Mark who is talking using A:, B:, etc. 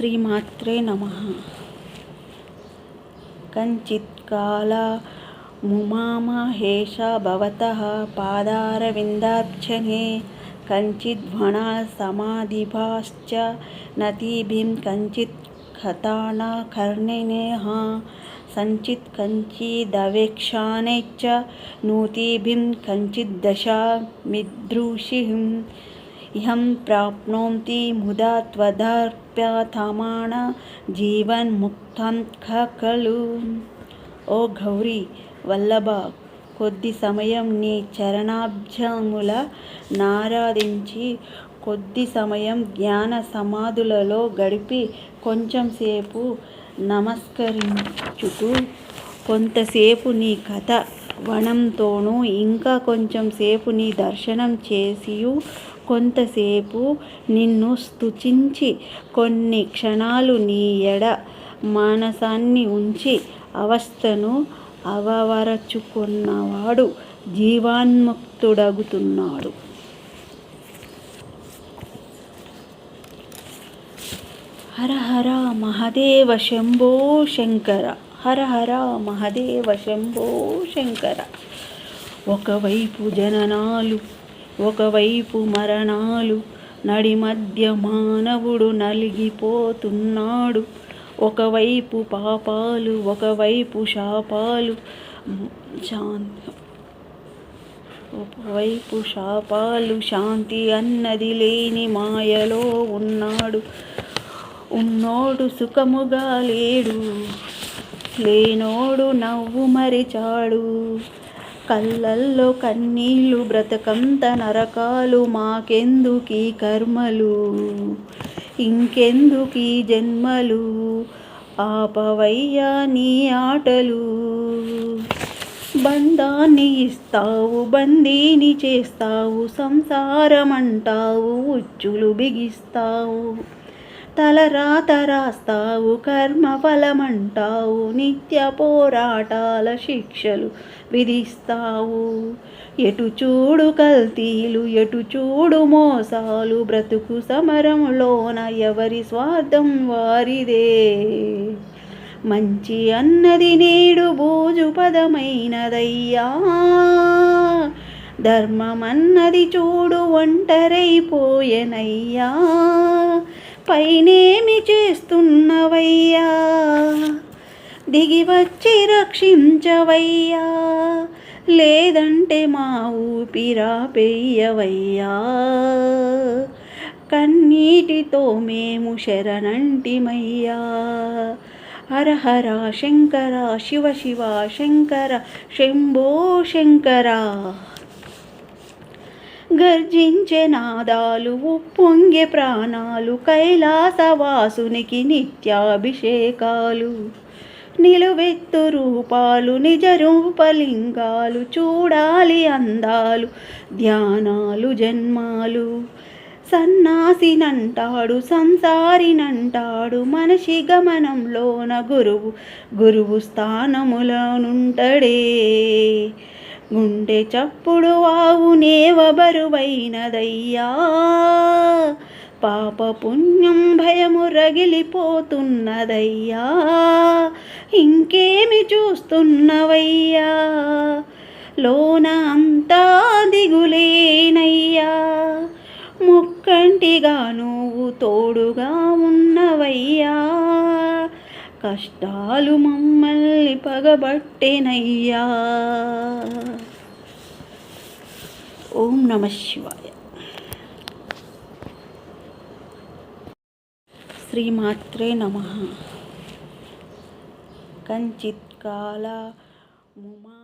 A: श्रीमात्रे नमः। कञ्चित् काला मुमामहेषा भवतः पादारविन्दाक्षणे कञ्चिद्वणा समाधिभाश्च नतीभिं कञ्चित् खताना संचित कंची दवेक्षाने च कंचित दशा मिदृषिः इहं प्राप्नोति मुदा त्वधर् త్వదర్ప్యతమాన జీవన్ముక్తం ఖలు ఓ గౌరీ వల్లభ కొద్ది సమయం నీ చరణాబ్జముల నారాధించి కొద్ది సమయం జ్ఞాన సమాధులలో గడిపి కొంచెంసేపు నమస్కరించుకు కొంతసేపు నీ కథ వనంతోనూ ఇంకా కొంచెం సేపు నీ దర్శనం చేసియు. కొంతసేపు నిన్ను స్తుతించి కొన్ని క్షణాలు నీ ఎడ మానసాన్ని ఉంచి అవస్థను అవవరచుకున్నవాడు జీవాన్ముక్తుడగుతున్నాడు. హర హర మహదేవ శంభో శంకర. హర హర మహదేవ శంభో శంకర. ఒకవైపు జననాలు ఒకవైపు మరణాలు నడి మధ్య మానవుడు నలిగిపోతున్నాడు. ఒకవైపు పాపాలు ఒకవైపు శాపాలు. శాంతి ఒకవైపు శాపాలు శాంతి అన్నది లేని మాయలో ఉన్నాడు. ఉన్నోడు సుఖముగా లేడు. లేనోడు నవ్వు మరిచాడు. కళ్ళల్లో కన్నీళ్ళు బ్రతకంత నరకాలు మాకెందుకీ కర్మలు? ఇంకెందుకీ జన్మలు? ఆపవయ్యా నీ ఆటలు. బంధాన్ని ఇస్తావు బందీని చేస్తావు సంసారం అంటావు ఉచ్చులు బిగిస్తావు. తలరాత రాస్తావు కర్మ ఫలమంటావు నిత్య పోరాటాల శిక్షలు విధిస్తావు. ఎటు చూడు కల్తీలు ఎటు చూడు మోసాలు బ్రతుకు సమరంలోన ఎవరి స్వార్థం వారిదే. మంచి అన్నది నేడు బూజు పదమైనదయ్యా. ధర్మమన్నది చూడు ఒంటరైపోయెనయ్యా. పైనేమి చేస్తున్నవయ్యా? దిగి వచ్చి రక్షించవయ్యా. లేదంటే మా ఊపిరా పెయ్యవయ్యా. కన్నీటితో మేము శరణంటిమయ్యా. హరహర శంకర శివ శివ శంకర శంభో శంకర. గర్జించే నాదాలు ఉప్పొంగే ప్రాణాలు కైలాసవాసునికి నిత్యాభిషేకాలు. నిలువెత్తు రూపాలు నిజ రూపలింగాలు చూడాలి అందాలు ధ్యానాలు జన్మాలు. సన్నాసినంటాడు సంసారినంటాడు మనిషి గమనంలోన గురువు గురువు స్థానములనుంటడే. గుండె చప్పుడు వావునేవ బరువైనదయ్యా. పాప పుణ్యం భయము రగిలిపోతున్నదయ్యా. ఇంకేమి చూస్తున్నవయ్యా? లోన అంతా దిగులేనయ్యా. ముక్కంటిగా నువ్వు తోడుగా ఉన్నవయ్యా. కష్టాలు మమ్మల్ని పగబట్టేనయ్యా. ఓం నమ శివాయ. శ్రీమాత్రే నమ. కంచిత్ కాల ముమా